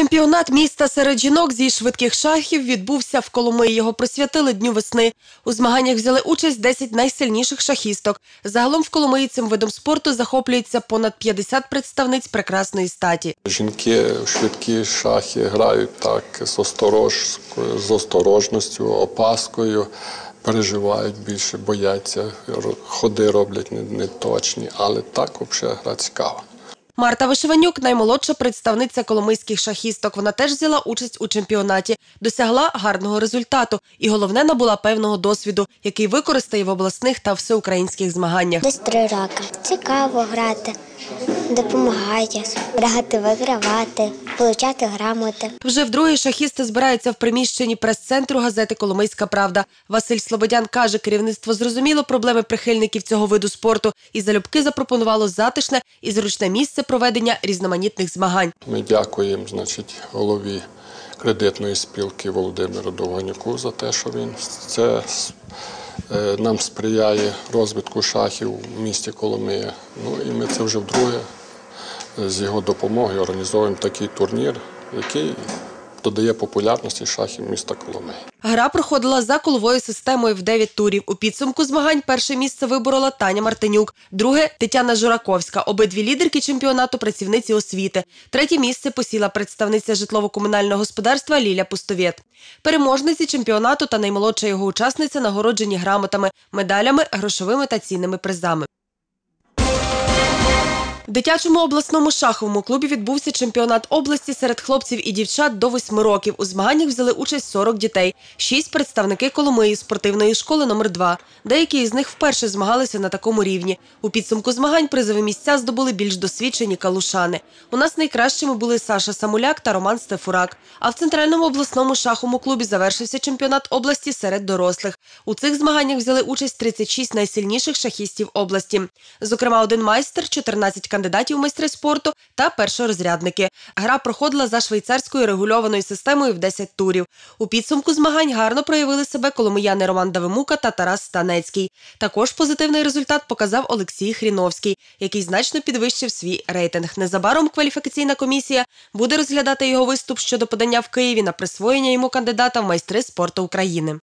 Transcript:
Чемпіонат міста серед жінок зі швидких шахів відбувся в Коломиї. Його присвятили Дню весни. У змаганнях взяли участь 10 найсильніших шахісток. Загалом в Коломиї цим видом спорту захоплюється понад 50 представниць прекрасної статі. Жінки в швидкі шахи грають так з, осторожкою, з осторожністю, опаскою, переживають більше, бояться, ходи роблять не- неточні, але так взагалі гра цікава. Марта Вишиванюк наймолодша представниця коломийських шахісток. Вона теж взяла участь у чемпіонаті, досягла гарного результату і головне набула певного досвіду, який використає в обласних та всеукраїнських змаганнях. Десь три роки. Цікаво грати, допомагати, грати, вигравати, получати грамоти. Вже вдруге шахісти збираються в приміщенні прес-центру газети Коломийська Правда. Василь Слободян каже, керівництво зрозуміло проблеми прихильників цього виду спорту і залюбки запропонувало затишне і зручне місце проведення різноманітних змагань. Ми дякуємо значить, голові кредитної спілки Володимиру Довганюку за те, що він це нам сприяє розвитку шахів у місті Коломия. Ну і ми це вже вдруге е, з його допомогою організовуємо такий турнір, який додає популярності шахів міста Коломиї. Гра проходила за коловою системою в 9 турів. У підсумку змагань перше місце виборола Таня Мартинюк, друге Тетяна Жураковська. Обидві лідерки чемпіонату працівниці освіти. Третє місце посіла представниця житлово-комунального господарства Ліля Пустовєт. Переможниці чемпіонату та наймолодша його учасниця нагороджені грамотами, медалями, грошовими та цінними призами. В дитячому обласному шаховому клубі відбувся чемпіонат області серед хлопців і дівчат до 8 років. У змаганнях взяли участь 40 дітей, 6 – представники Коломиї спортивної школи номер 2 Деякі із них вперше змагалися на такому рівні. У підсумку змагань призові місця здобули більш досвідчені калушани. У нас найкращими були Саша Самуляк та Роман Стефурак. А в центральному обласному шаховому клубі завершився чемпіонат області серед дорослих. У цих змаганнях взяли участь 36 найсильніших шахістів області. Зокрема, один майстер, 14 кандидатів в майстри спорту та першорозрядники. Гра проходила за швейцарською регульованою системою в 10 турів. У підсумку змагань гарно проявили себе коломияни Роман Давимука та Тарас Станецький. Також позитивний результат показав Олексій Хріновський, який значно підвищив свій рейтинг. Незабаром кваліфікаційна комісія буде розглядати його виступ щодо подання в Києві на присвоєння йому кандидата в майстри спорту України.